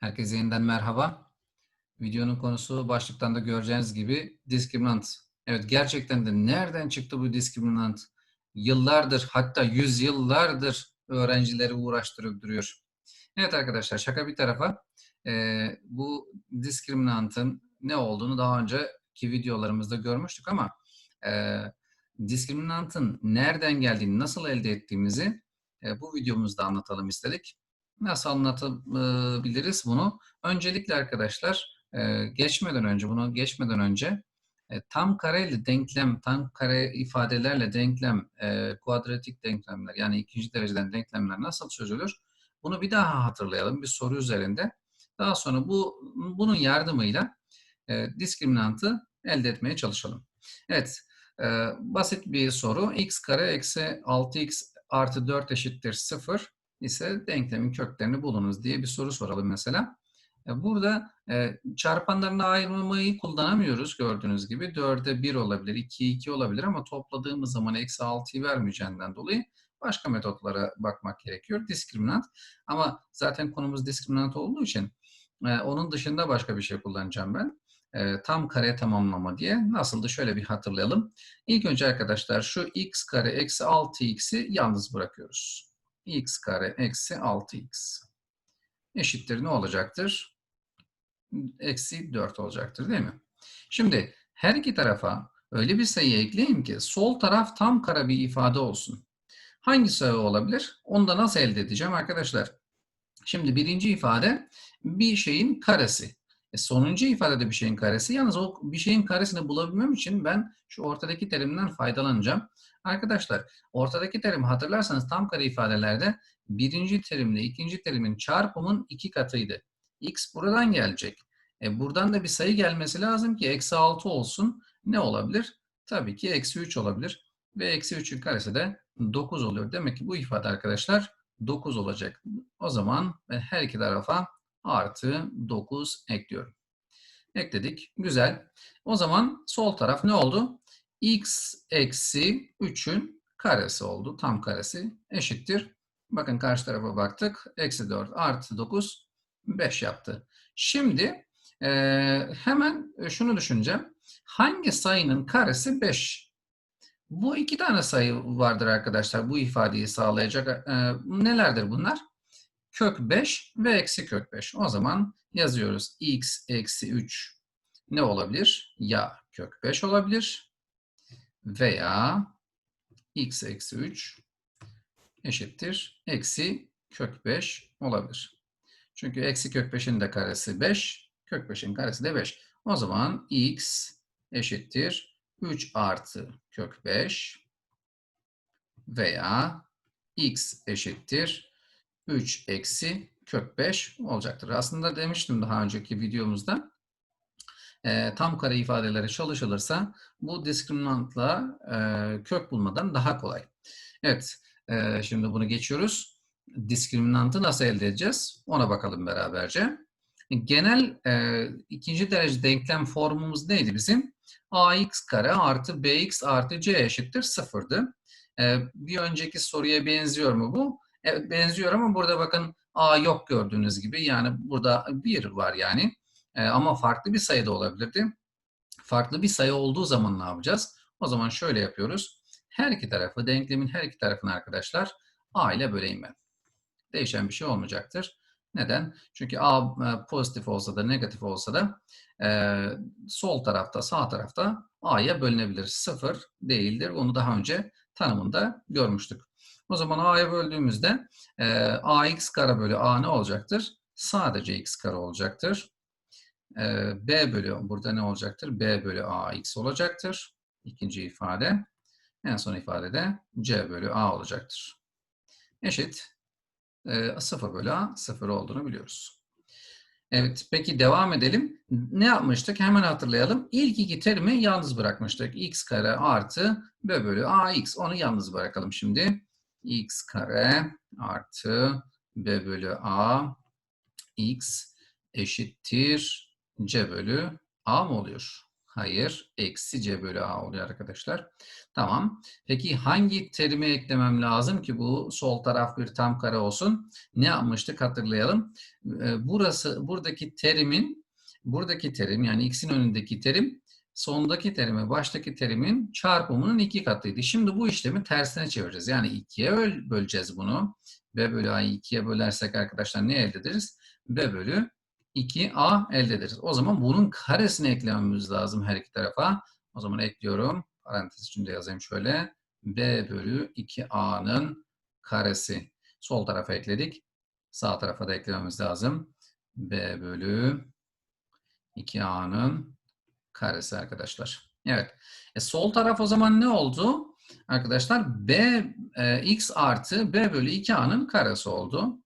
Herkese yeniden merhaba. Videonun konusu başlıktan da göreceğiniz gibi diskriminant. Evet gerçekten de nereden çıktı bu diskriminant? Yıllardır hatta yüzyıllardır öğrencileri uğraştırıp duruyor. Evet arkadaşlar şaka bir tarafa e, bu diskriminantın ne olduğunu daha önceki videolarımızda görmüştük ama e, diskriminantın nereden geldiğini, nasıl elde ettiğimizi e, bu videomuzda anlatalım istedik. Nasıl anlatabiliriz bunu? Öncelikle arkadaşlar e, geçmeden önce, bunu geçmeden önce e, tam kareli denklem, tam kare ifadelerle denklem, e, kuadratik denklemler yani ikinci dereceden denklemler nasıl çözülür? Bunu bir daha hatırlayalım bir soru üzerinde. Daha sonra bu bunun yardımıyla diskriminantı elde etmeye çalışalım. Evet, basit bir soru. x kare eksi 6x artı 4 eşittir 0 ise denklemin köklerini bulunuz diye bir soru soralım mesela. E, burada e, çarpanlarını ayırmayı kullanamıyoruz gördüğünüz gibi. 4'e 1 olabilir, 2'ye 2 olabilir ama topladığımız zaman eksi 6'yı vermeyeceğinden dolayı başka metotlara bakmak gerekiyor. Diskriminant. Ama zaten konumuz diskriminant olduğu için e, onun dışında başka bir şey kullanacağım ben. tam kare tamamlama diye. Nasıldı şöyle bir hatırlayalım. İlk önce arkadaşlar şu x kare eksi 6x'i yalnız bırakıyoruz x kare eksi 6x eşittir ne olacaktır? Eksi 4 olacaktır değil mi? Şimdi her iki tarafa öyle bir sayı ekleyin ki sol taraf tam kare bir ifade olsun. Hangi sayı olabilir? Onu da nasıl elde edeceğim arkadaşlar? Şimdi birinci ifade bir şeyin karesi. E sonuncu ifade de bir şeyin karesi. Yalnız o bir şeyin karesini bulabilmem için ben şu ortadaki terimden faydalanacağım. Arkadaşlar ortadaki terim hatırlarsanız tam kare ifadelerde birinci terimle ikinci terimin çarpımın iki katıydı. X buradan gelecek. E buradan da bir sayı gelmesi lazım ki eksi 6 olsun. Ne olabilir? Tabii ki eksi 3 olabilir. Ve eksi 3'ün karesi de 9 oluyor. Demek ki bu ifade arkadaşlar 9 olacak. O zaman ben her iki tarafa artı 9 ekliyorum. Ekledik. Güzel. O zaman sol taraf ne oldu? X eksi 3'ün karesi oldu. Tam karesi eşittir. Bakın karşı tarafa baktık. Eksi 4 artı 9 5 yaptı. Şimdi e, hemen şunu düşüneceğim. Hangi sayının karesi 5? Bu iki tane sayı vardır arkadaşlar. Bu ifadeyi sağlayacak. E, nelerdir bunlar? Kök 5 ve eksi kök 5. O zaman yazıyoruz. x eksi 3 ne olabilir? Ya kök 5 olabilir veya x eksi 3 eşittir eksi kök 5 olabilir. Çünkü eksi kök 5'in de karesi 5, kök 5'in karesi de 5. O zaman x eşittir 3 artı kök 5 veya x eşittir 3 eksi kök 5 olacaktır. Aslında demiştim daha önceki videomuzda e, tam kare ifadeleri çalışılırsa bu diskriminantla e, kök bulmadan daha kolay. Evet, e, şimdi bunu geçiyoruz. Diskriminantı nasıl elde edeceğiz? Ona bakalım beraberce. Genel e, ikinci derece denklem formumuz neydi bizim? ax kare artı bx artı c eşittir sıfırdı. E, bir önceki soruya benziyor mu bu? Evet benziyor ama burada bakın a yok gördüğünüz gibi. Yani burada 1 var yani. E, ama farklı bir sayı da olabilirdi. Farklı bir sayı olduğu zaman ne yapacağız? O zaman şöyle yapıyoruz. Her iki tarafı, denklemin her iki tarafını arkadaşlar a ile böleyim ben. Değişen bir şey olmayacaktır. Neden? Çünkü a e, pozitif olsa da negatif olsa da e, sol tarafta sağ tarafta a'ya bölünebilir. Sıfır değildir. Onu daha önce tanımında görmüştük. O zaman a'ya böldüğümüzde e, ax kare bölü a ne olacaktır? Sadece x kare olacaktır. Ee, B bölü burada ne olacaktır? B bölü AX olacaktır. İkinci ifade. En son ifadede C bölü A olacaktır. Eşit. E, 0 bölü A 0 olduğunu biliyoruz. Evet peki devam edelim. Ne yapmıştık? Hemen hatırlayalım. İlk iki terimi yalnız bırakmıştık. x kare artı b bölü ax. Onu yalnız bırakalım şimdi. x kare artı b bölü a x eşittir C bölü A mı oluyor? Hayır. Eksi c bölü a oluyor arkadaşlar. Tamam. Peki hangi terimi eklemem lazım ki bu sol taraf bir tam kare olsun? Ne yapmıştık hatırlayalım. Ee, Burası buradaki terimin buradaki terim yani x'in önündeki terim sondaki terime baştaki terimin çarpımının iki katıydı. Şimdi bu işlemi tersine çevireceğiz. Yani ikiye böl- böleceğiz bunu. b bölü a'yı ikiye bölersek arkadaşlar ne elde ederiz? b bölü 2a elde ederiz. O zaman bunun karesini eklememiz lazım her iki tarafa. O zaman ekliyorum. Parantez içinde yazayım şöyle. b bölü 2a'nın karesi. Sol tarafa ekledik. Sağ tarafa da eklememiz lazım. b bölü 2a'nın karesi arkadaşlar. Evet. E, sol taraf o zaman ne oldu? Arkadaşlar b e, x artı b bölü 2a'nın karesi oldu.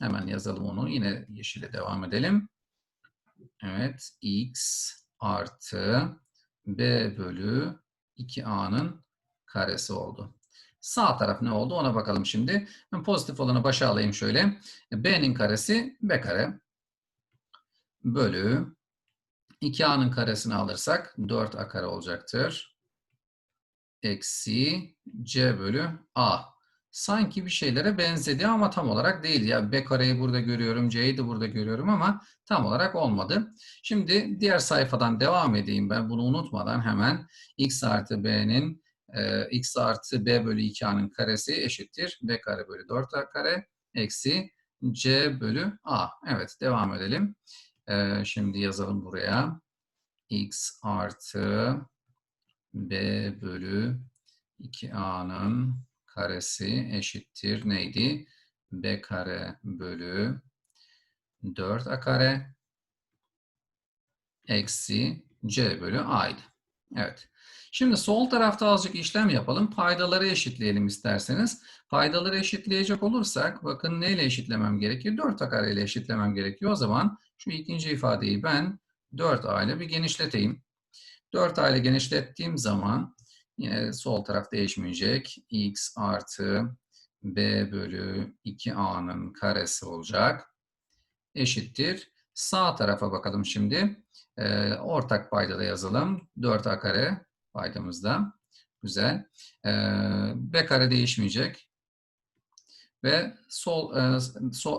Hemen yazalım onu. Yine yeşile devam edelim. Evet. x artı b bölü 2a'nın karesi oldu. Sağ taraf ne oldu ona bakalım şimdi. Ben pozitif olanı başa alayım şöyle. b'nin karesi b kare bölü 2a'nın karesini alırsak 4a kare olacaktır. Eksi c bölü a. Sanki bir şeylere benzedi ama tam olarak değil. Ya b kareyi burada görüyorum, c'yi de burada görüyorum ama tam olarak olmadı. Şimdi diğer sayfadan devam edeyim ben bunu unutmadan hemen x artı b'nin e, x artı b bölü 2a'nın karesi eşittir. b kare bölü 4a kare eksi c bölü a. Evet devam edelim. Ee, şimdi yazalım buraya. x artı b bölü 2a'nın karesi eşittir neydi? b kare bölü 4a kare eksi c bölü a'ydı. Evet. Şimdi sol tarafta azıcık işlem yapalım. Paydaları eşitleyelim isterseniz. Paydaları eşitleyecek olursak bakın neyle eşitlemem gerekir? 4a kare ile eşitlemem gerekiyor. O zaman şu ikinci ifadeyi ben 4a ile bir genişleteyim. 4a ile genişlettiğim zaman yine sol taraf değişmeyecek. x artı b bölü 2a'nın karesi olacak. Eşittir. Sağ tarafa bakalım şimdi. Ee, ortak payda da yazalım. 4a kare paydamızda. Güzel. Ee, b kare değişmeyecek. Ve sol, e,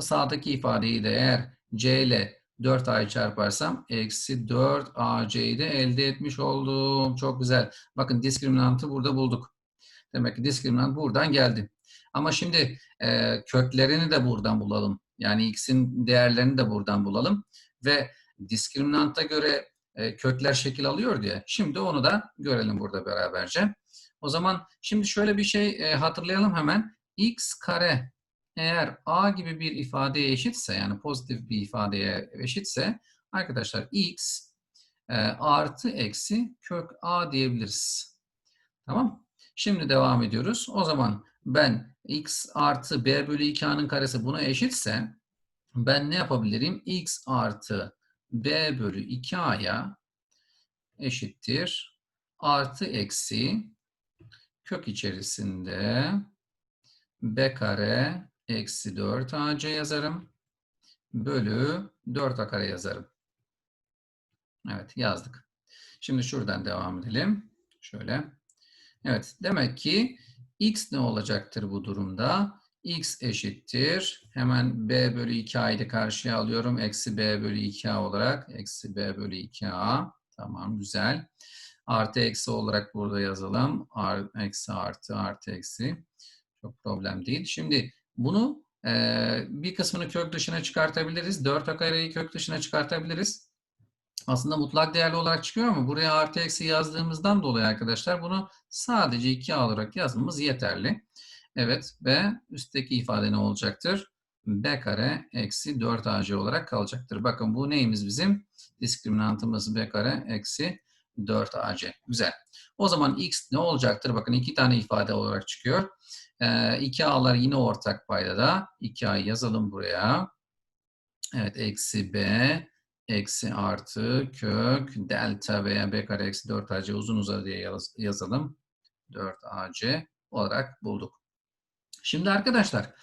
sağdaki ifadeyi de eğer c ile 4a'yı çarparsam eksi 4ac'yi de elde etmiş oldum. Çok güzel. Bakın diskriminantı burada bulduk. Demek ki diskriminant buradan geldi. Ama şimdi e, köklerini de buradan bulalım. Yani x'in değerlerini de buradan bulalım. Ve diskriminanta göre e, kökler şekil alıyor diye. Şimdi onu da görelim burada beraberce. O zaman şimdi şöyle bir şey e, hatırlayalım hemen. x kare eğer a gibi bir ifadeye eşitse yani pozitif bir ifadeye eşitse arkadaşlar x e, artı eksi kök a diyebiliriz. Tamam. Şimdi devam ediyoruz. O zaman ben x artı b bölü 2a'nın karesi buna eşitse ben ne yapabilirim? x artı b bölü 2a'ya eşittir. Artı eksi kök içerisinde b kare eksi 4ac yazarım. Bölü 4a kare yazarım. Evet yazdık. Şimdi şuradan devam edelim. Şöyle. Evet demek ki x ne olacaktır bu durumda? x eşittir. Hemen b bölü 2a'yı da karşıya alıyorum. Eksi b bölü 2a olarak. Eksi b bölü 2a. Tamam güzel. Artı eksi olarak burada yazalım. Art, eksi artı artı eksi. Çok problem değil. Şimdi bunu e, bir kısmını kök dışına çıkartabiliriz. 4 kareyi kök dışına çıkartabiliriz. Aslında mutlak değerli olarak çıkıyor ama buraya artı eksi yazdığımızdan dolayı arkadaşlar bunu sadece 2 olarak yazmamız yeterli. Evet ve üstteki ifade ne olacaktır? b kare eksi 4ac olarak kalacaktır. Bakın bu neyimiz bizim? Diskriminantımız b kare eksi 4ac. Güzel. O zaman x ne olacaktır? Bakın iki tane ifade olarak çıkıyor. E, 2a'lar yine ortak paydada. 2a yazalım buraya. Evet eksi b eksi artı kök delta veya b kare eksi 4ac uzun uzadıya yaz, yazalım. 4ac olarak bulduk. Şimdi arkadaşlar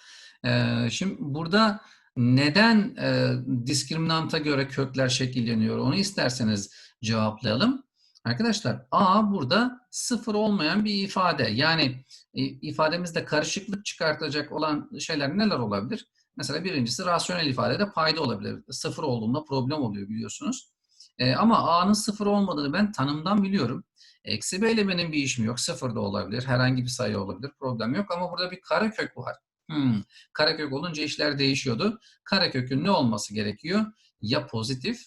e, şimdi burada neden e, diskriminanta göre kökler şekilleniyor onu isterseniz cevaplayalım. Arkadaşlar A burada sıfır olmayan bir ifade. Yani e, ifademizde karışıklık çıkartacak olan şeyler neler olabilir? Mesela birincisi rasyonel ifadede payda olabilir. Sıfır olduğunda problem oluyor biliyorsunuz. E, ama A'nın sıfır olmadığını ben tanımdan biliyorum. Eksi B ile benim bir işim yok. Sıfır da olabilir. Herhangi bir sayı olabilir. Problem yok ama burada bir karekök var. Hmm. Karekök olunca işler değişiyordu. Karekökün ne olması gerekiyor? Ya pozitif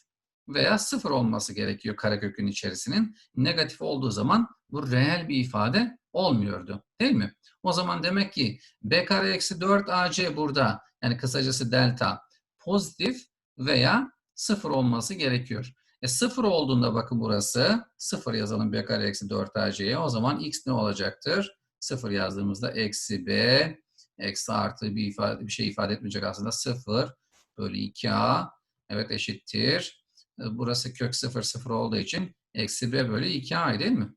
veya sıfır olması gerekiyor karekökün içerisinin. Negatif olduğu zaman bu reel bir ifade olmuyordu. Değil mi? O zaman demek ki b kare eksi 4 ac burada yani kısacası delta pozitif veya sıfır olması gerekiyor. E sıfır olduğunda bakın burası sıfır yazalım b kare eksi 4 ac'ye. O zaman x ne olacaktır? Sıfır yazdığımızda eksi b eksi artı bir, ifade, bir şey ifade etmeyecek aslında sıfır bölü 2a evet eşittir. E, burası kök sıfır sıfır olduğu için eksi b bölü 2a değil mi?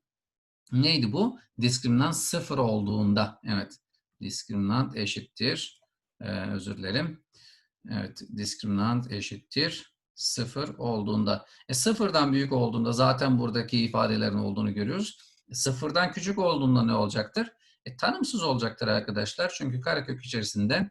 Neydi bu? Diskriminant sıfır olduğunda. Evet. Diskriminant eşittir. Ee, özür dilerim. Evet. Diskriminant eşittir. Sıfır olduğunda. E, sıfırdan büyük olduğunda zaten buradaki ifadelerin olduğunu görüyoruz. E, sıfırdan küçük olduğunda ne olacaktır? E, tanımsız olacaktır arkadaşlar. Çünkü karekök içerisinde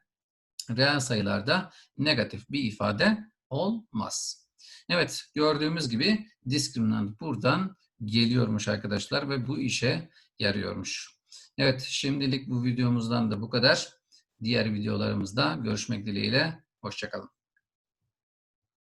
reel sayılarda negatif bir ifade olmaz. Evet gördüğümüz gibi diskriminant buradan geliyormuş arkadaşlar ve bu işe yarıyormuş. Evet şimdilik bu videomuzdan da bu kadar. Diğer videolarımızda görüşmek dileğiyle. Hoşçakalın.